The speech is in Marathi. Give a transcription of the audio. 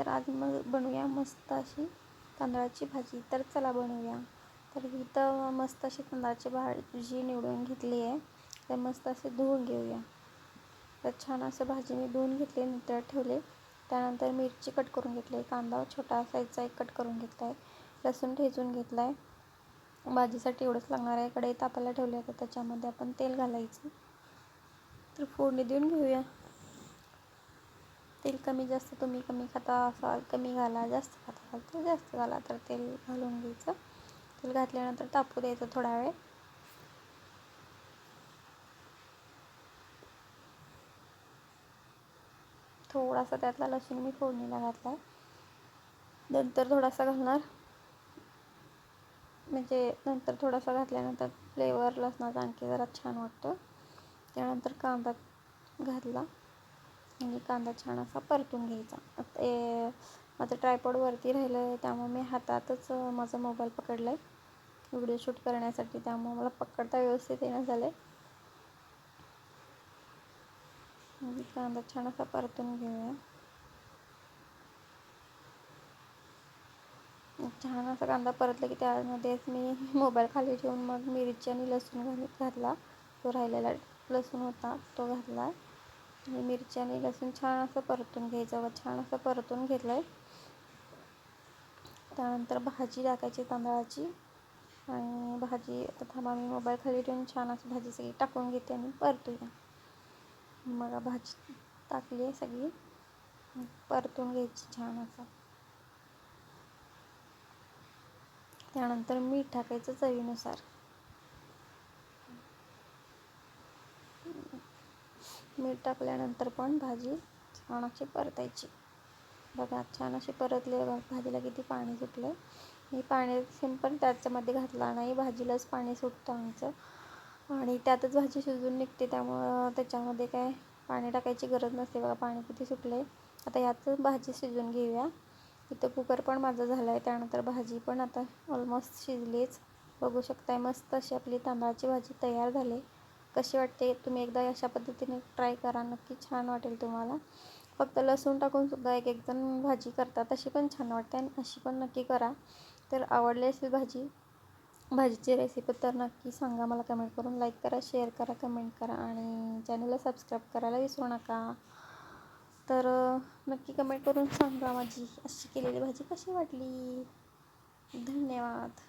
तर आज मग बनवूया मस्त अशी तांदळाची भाजी. तर चला बनवूया. तर इथं मस्त अशी तांदळाची भाजी निवडून घेतली आहे. तर मस्त असे धुवून घेऊया. तर छान असं भाजी मी धुवून घेतली नंतर ठेवले. त्यानंतर मिरची कट करून घेतली कांदा छोटा साईजचा एक कट करून घेतला आहे. लसूण ठेचून घेतला आहे. भाजीसाठी एवढंच लागणार आहे. कढई तापायला ठेवली आहे. तर त्याच्यामध्ये आपण तेल घालायचं. तर फोडणी देऊन घेऊया. तेल कमी जास्त तुम्ही कमी खाता असाल कमी घाला जास्त खाता असाल तर जास्त घाला तर तेल घालून घ्यायचं. तेल घातल्यानंतर तापू द्यायचं थोडा वेळ. थोडासा त्यातला लसूण मी फोडणीला घातला आहे नंतर थोडासा घालणार. म्हणजे नंतर थोडासा घातल्यानंतर फ्लेवर लसणाचा आणखी जरा छान वाटतं. त्यानंतर कांदा घातला. म्हणजे कांदा छान असा परतून घ्यायचा. ते माझं ट्रायपॉडवरती राहिलं आहे त्यामुळे मी हातातच माझा मोबाईल पकडला आहे व्हिडिओ शूट करण्यासाठी त्यामुळे मला पकडता व्यवस्थित येणं झालं आहे म्हणजे कांदा छान असा परतून घेऊया. छान असा कांदा परतला की त्यामध्येच मी मोबाईल खाली ठेवून मग मिरची आणि लसूण घालत घातला. तो राहिलेला लसूण होता तो घातला. आणि मिरची आणि लसूण छान असं परतून घ्यायचं. व छान असं परतून घेतलं आहे त्यानंतर भाजी टाकायची तांदळाची. आणि भाजी आता थांबा मी मोबाईल खाली ठेवून छान असं भाजी सगळी टाकून घेते आणि परतूया. मग भाजी टाकली आहे सगळी. परतून घ्यायची छान असं. त्यानंतर मीठ टाकायचं चवीनुसार. मीठ टाकल्यानंतर पण भाजी छान अशी परतायची. बघा छान अशी परतली भाजीला किती पाणी सुटलं मी पाणी सिंपल त्याच्यामध्ये घातला नाही भाजीलाच पाणी सुटतं आमचं. आणि त्यातच भाजी शिजून निघते त्यामुळं त्याच्यामध्ये काय पाणी टाकायची गरज नसते बघा पाणी किती सुटले आता यातच भाजी शिजून घेऊया. इथं कुकर पण माझं झालं आहे त्यानंतर भाजी पण आता ऑलमोस्ट शिजलीच. बघू शकताय मस्त अशी आपली तांदळाची भाजी तयार झाली. कशी वाटते? तुम्ही एकदा अशा पद्धतीने ट्राय करा. नक्की छान वाटेल तुम्हाला. फक्त लसूण टाकून सुद्धा एक एकजण भाजी करतात तशी पण छान वाटते आणि अशी पण नक्की करा. तर आवडली असेल भाजी भाजीची रेसिपी तर नक्की सांगा मला कमेंट करून. लाईक करा शेअर करा कमेंट करा आणि चॅनलला सबस्क्राईब करायला विसरू नका. तर नक्की कमेंट करून सांगा माझी अशी केलेली भाजी कशी वाटली? धन्यवाद.